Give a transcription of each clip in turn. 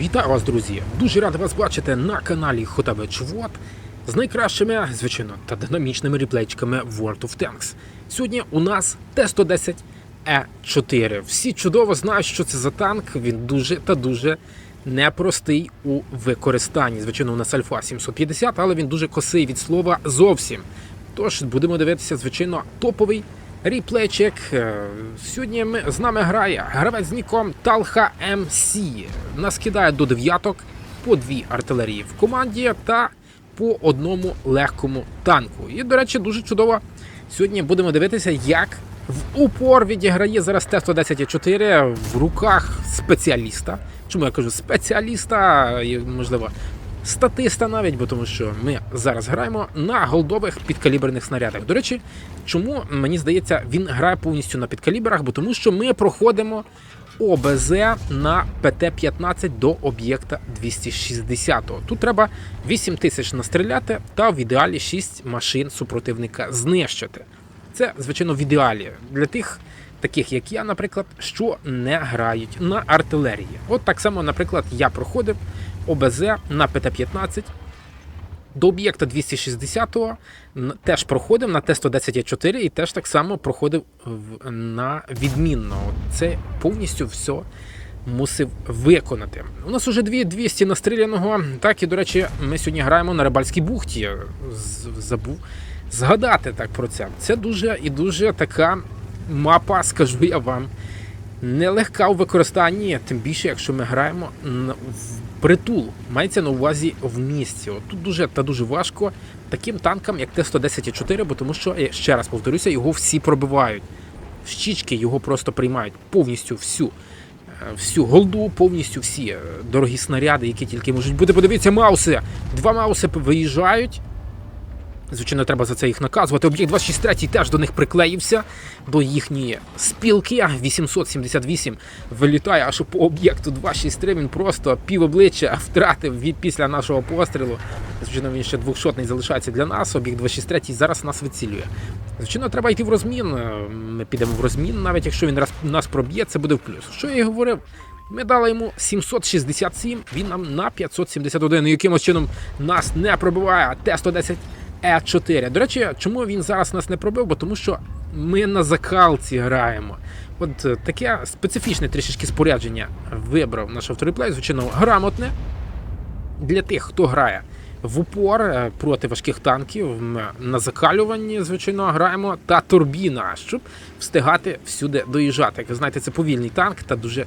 Вітаю вас, друзі! Дуже радий вас бачити на каналі Хотабе Чвот з найкращими, звичайно, та динамічними реплейчиками World of Tanks. Сьогодні у нас Т-110 Е4. Всі чудово знають, що це за танк. Він дуже та дуже непростий у використанні. Звичайно, у нас Альфа 750, але він дуже косий від слова зовсім. Тож будемо дивитися, звичайно, топовий Ріплейчик. Е, Сьогодні ми, з нами грає гравець з ніком Талха МС. Нас кидає до дев'яток по дві артилерії в команді та по одному легкому танку. І, до речі, дуже чудово. Сьогодні будемо дивитися, як в упор відіграє зараз Т-110 в руках спеціаліста. Чому я кажу спеціаліста, можливо, статиста навіть, бо тому що ми зараз граємо на голдових підкаліберних снарядах. До речі, чому мені здається, він грає повністю на підкаліберах, бо тому що ми проходимо ОБЗ на ПТ-15 до об'єкта 260. Тут треба 8 тисяч настріляти та в ідеалі 6 машин супротивника знищити. Це, звичайно, в ідеалі для тих, таких як я, наприклад, що не грають на артилерії. От так само, наприклад, я проходив ОБЗ на ПТ-15 до об'єкта 260-го теж проходив на Т-110Е4 і теж так само проходив на відмінно. Це повністю все мусив виконати. У нас уже дві 200 настріляного. Так, і, до речі, ми сьогодні граємо на Рибальській бухті. Забув згадати так про це. Це дуже і дуже така мапа, скажу я вам, нелегка у використанні, тим більше, якщо ми граємо в притул. Мається на увазі в місті. От тут дуже та дуже важко таким танкам, як Т-110-4, бо тому що, я ще раз повторюся, його всі пробивають. Щічки його просто приймають повністю всю. е, Всю голду, повністю всі е, дорогі снаряди, які тільки можуть бути. Подивіться, мауси. Два мауси виїжджають. Звичайно, треба за це їх наказувати. Об'єкт 263 теж до них приклеївся до їхньої спілки. 878 вилітає аж по об'єкту 263. Він просто пів обличчя втратив від після нашого пострілу. Звичайно, він ще двохшотний залишається для нас. Об'єкт 263 зараз нас вицілює. Звичайно, треба йти в розмін. Ми підемо в розмін, навіть якщо він нас проб'є, це буде в плюс. Що я і говорив? Ми дали йому 767, він нам на 571. І якимось чином нас не пробиває. Т-110 Е4. До речі, чому він зараз нас не пробив? Бо тому що ми на закалці граємо. От е, таке специфічне трішечки спорядження вибрав наш авториплей, звичайно, грамотне для тих, хто грає в упор е, проти важких танків. На закалюванні, звичайно, граємо та турбіна, щоб встигати всюди доїжджати. Як ви знаєте, це повільний танк та дуже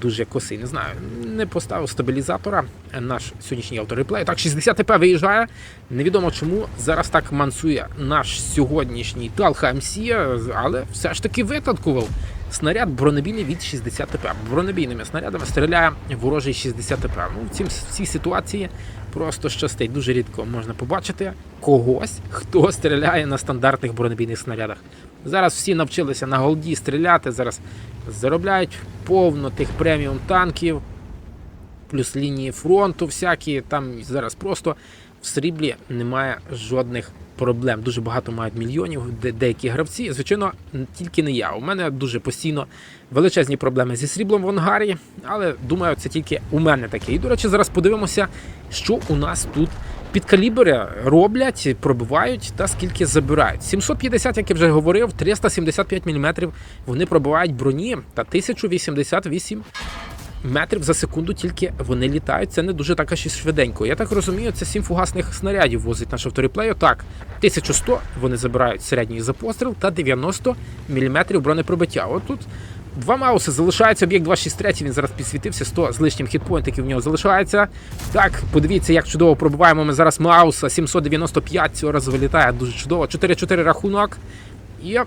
дуже косий. Не знаю, не поставив стабілізатора наш сьогоднішній автореплей. Так, 60 ТП виїжджає. Невідомо чому зараз так мансує наш сьогоднішній Талха МС, але все ж таки витанкував. Снаряд бронебійний від 60 ТП. Бронебійними снарядами стріляє ворожий 60 ТП. Ну, в цім- в цій ситуації просто щастить. Дуже рідко можна побачити когось, хто стріляє на стандартних бронебійних снарядах. Зараз всі навчилися на голді стріляти. Зараз заробляють повно тих преміум танків, плюс лінії фронту всякі. Там зараз просто в сріблі немає жодних проблем. Дуже багато мають мільйонів, де деякі гравці. Звичайно, тільки не я. У мене дуже постійно величезні проблеми зі сріблом в ангарі, але думаю, це тільки у мене таке. І, до речі, зараз подивимося, що у нас тут. Під калібри роблять, пробивають та скільки забирають. 750, як я вже говорив, 375 мм вони пробивають броні та 1088 метрів за секунду тільки вони літають. Це не дуже так аж і швиденько. Я так розумію, це 7 фугасних снарядів возить наш автореплею. Так, 1100 вони забирають середній за постріл та 90 мм бронепробиття. От тут два мауси залишається. Об'єкт 263, він зараз підсвітився, 100 з лишнім хітпоінтиків в нього залишається. Так, подивіться, як чудово пробиваємо ми зараз мауса. 795 цього разу вилітає. Дуже чудово. 4-4 рахунок. І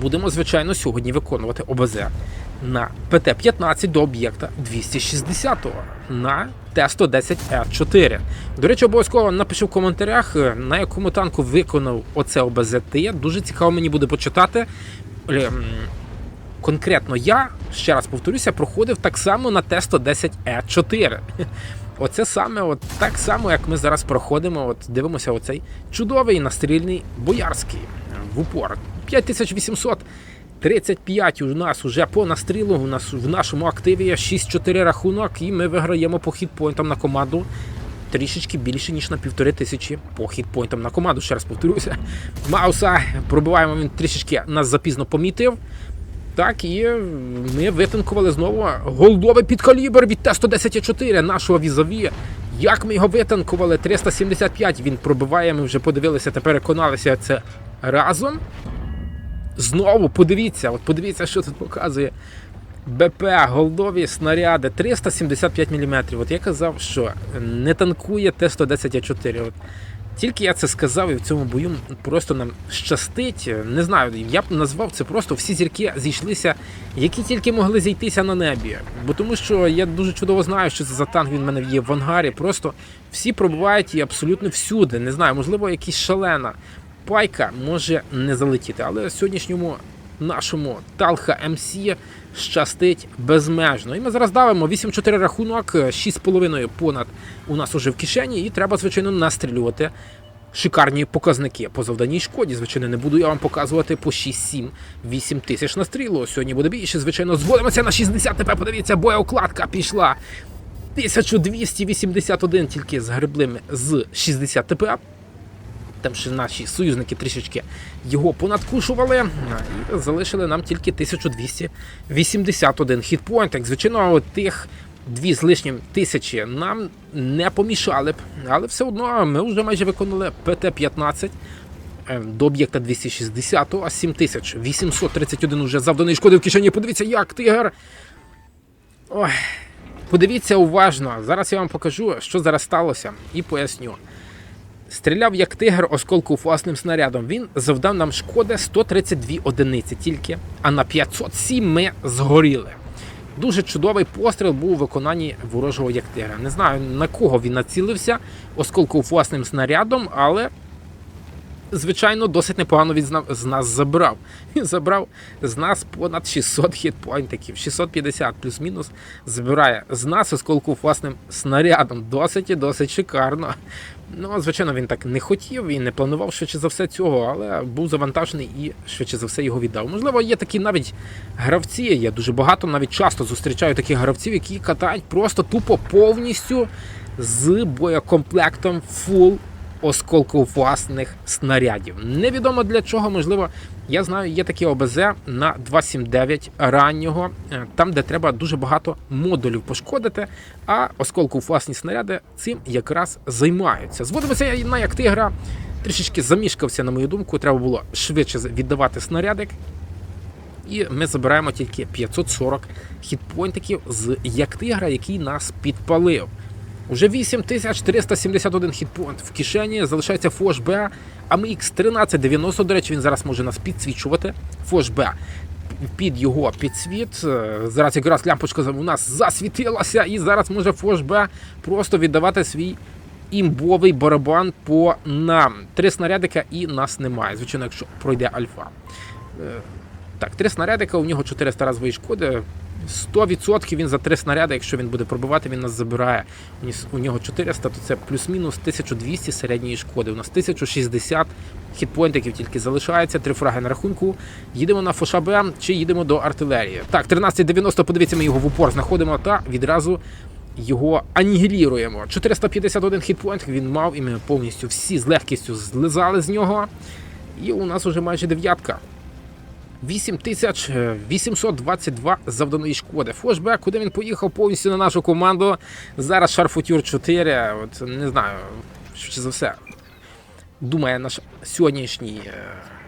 будемо, звичайно, сьогодні виконувати ОБЗ на ПТ-15 до об'єкта 260 на Т-110Е4. До речі, обов'язково напиши в коментарях, е, на якому танку виконав оце ОБЗ ти. Дуже цікаво мені буде почитати. Е, Конкретно я, ще раз повторюся, проходив так само на Т-110Е4. Оце саме от так само, як ми зараз проходимо. От дивимося, оцей чудовий настрільний боярський е, в упор. 5800 35 у нас уже по настрілу. У нас в нашому активі є 6-4 рахунок, і ми виграємо по хітпойнтам на команду. Трішечки більше, ніж на півтори тисячі по хітпойнтам на команду. Ще раз повторюся. Мауса пробиваємо, він трішечки нас запізно помітив. Так, і ми витинкували знову голдовий підкалібр від Т-110-4 нашого візові. Як ми його витанкували? 375 він пробиває, ми вже подивилися та переконалися це разом. Знову подивіться, от подивіться, що тут показує. БП, голдові снаряди 375 мм. От я казав, що не танкує Т-110А4. От тільки я це сказав, і в цьому бою просто нам щастить. Не знаю, я б назвав це просто всі зірки зійшлися, які тільки могли зійтися на небі. Бо тому що я дуже чудово знаю, що це за танк він в мене є в ангарі. Просто всі пробувають і абсолютно всюди. Не знаю, можливо, якась шалена пайка може не залетіти. Але сьогоднішньому нашому Талха МС щастить безмежно. І ми зараз давимо 8-4 рахунок, 6,5 понад у нас уже в кишені, і треба, звичайно, настрілювати. Шикарні показники по завданій шкоді. Звичайно, не буду я вам показувати по 6-7, 8 тисяч на стрілу. Сьогодні буде більше. Звичайно, зводимося на 60 ТП. Подивіться, боєукладка пішла. 1281 тільки з гриблими з 60 ТП. Там ще наші союзники трішечки його понадкушували і залишили нам тільки 1281 хітпоінт. Як звичайно, тих дві з лишнім тисячі нам не помішали б, але все одно ми вже майже виконали ПТ-15 е, до об'єкта 260, а 7831 уже завданий шкоди в кишені. Подивіться, як тигр. Ой, подивіться уважно. Зараз я вам покажу, що зараз сталося, і поясню. Стріляв як тигр осколку власним снарядом. Він завдав нам шкоди 132 одиниці тільки, а на 507 ми згоріли. Дуже чудовий постріл був у виконанні ворожого як тигра. Не знаю на кого він націлився осколку власним снарядом, але звичайно досить непогано від зна- з нас забрав. Він забрав з нас понад 600 хітпойнтиків, 650 плюс-мінус збирає з нас осколку власним снарядом. Досить і досить шикарно. Ну, звичайно, він так не хотів і не планував швидше за все цього, але був завантажений і швидше за все його віддав. Можливо, є такі навіть гравці. Я дуже багато навіть часто зустрічаю таких гравців, які катають просто тупо повністю з боєкомплектом фул осколку власних снарядів. Невідомо для чого, можливо, я знаю, є такі ОБЗ на 279 раннього, е, там, де треба дуже багато модулів пошкодити, а осколку власні снаряди цим якраз займаються. Зводимося на як тигра, трішечки замішкався, на мою думку, треба було швидше віддавати снарядик. І ми забираємо тільки 540 хітпойнтиків з як тигра, який нас підпалив. Уже 8371 хітпоінт в кишені, залишається Фош Б, AMX 1390, до речі, він зараз може нас підсвічувати. Фош Б під його підсвіт. Е, Зараз якраз лямпочка у нас засвітилася, і зараз може Фош Б просто віддавати свій імбовий барабан по нам. Три снарядика і нас немає. Звичайно, якщо пройде альфа. Е, Так, три снарядика, у нього 400 разової шкоди. 100% він за три снаряди, якщо він буде пробивати, він нас забирає. У нього 400, то це плюс-мінус 1200 середньої шкоди. У нас 1060 хітпойнтиків тільки залишається, три фраги на рахунку. Їдемо на Фошабе чи їдемо до артилерії. Так, 1390, подивіться, ми його в упор знаходимо та відразу його анігіліруємо. 451 хітпойнт він мав, і ми повністю всі з легкістю злизали з нього. І у нас уже майже дев'ятка. 8822 завданої шкоди. Фошбек, куди він поїхав повністю на нашу команду. Зараз Шарфутюр 4. От не знаю, що за все. Думає наш сьогоднішній е,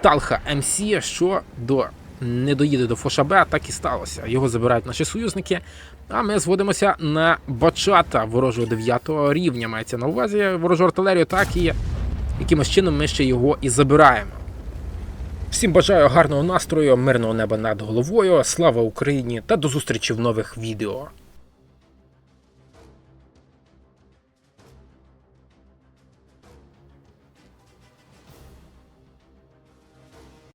Талха МС, що до не доїде до Фошабе, так і сталося. Його забирають наші союзники. А ми зводимося на бачата ворожого 9 рівня. Мається на увазі ворожу артилерію, так і якимось чином ми ще його і забираємо. Всім бажаю гарного настрою, мирного неба над головою. Слава Україні та до зустрічі в нових відео.